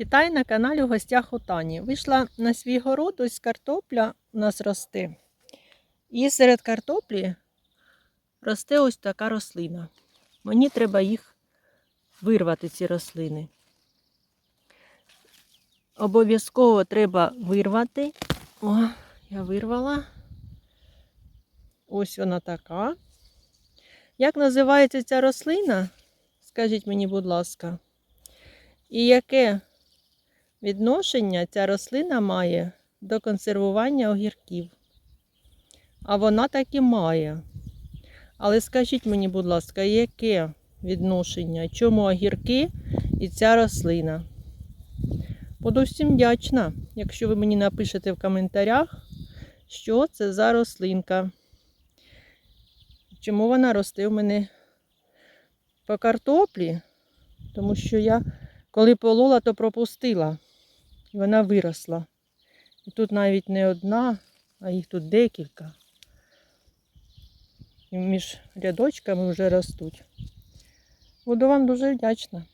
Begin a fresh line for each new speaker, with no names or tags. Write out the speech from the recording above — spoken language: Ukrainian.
Вітаю на каналі у гостях у Тані. Вийшла на свій город, ось картопля у нас росте. І серед картоплі росте ось така рослина. Мені треба їх вирвати, ці рослини. Обов'язково треба вирвати. О, я вирвала. Ось вона така. Як називається ця рослина? Скажіть мені, будь ласка. І яке відношення ця рослина має до консервування огірків? А вона так і має. Але скажіть мені, будь ласка, яке відношення? Чому огірки і ця рослина? Буду всім вдячна, якщо ви мені напишете в коментарях, що це за рослинка. Чому вона росте у мене по картоплі? Тому що я, коли полола, то пропустила. І вона виросла. І тут навіть не одна, а їх тут декілька. І між рядочками вже ростуть. Буду вам дуже вдячна.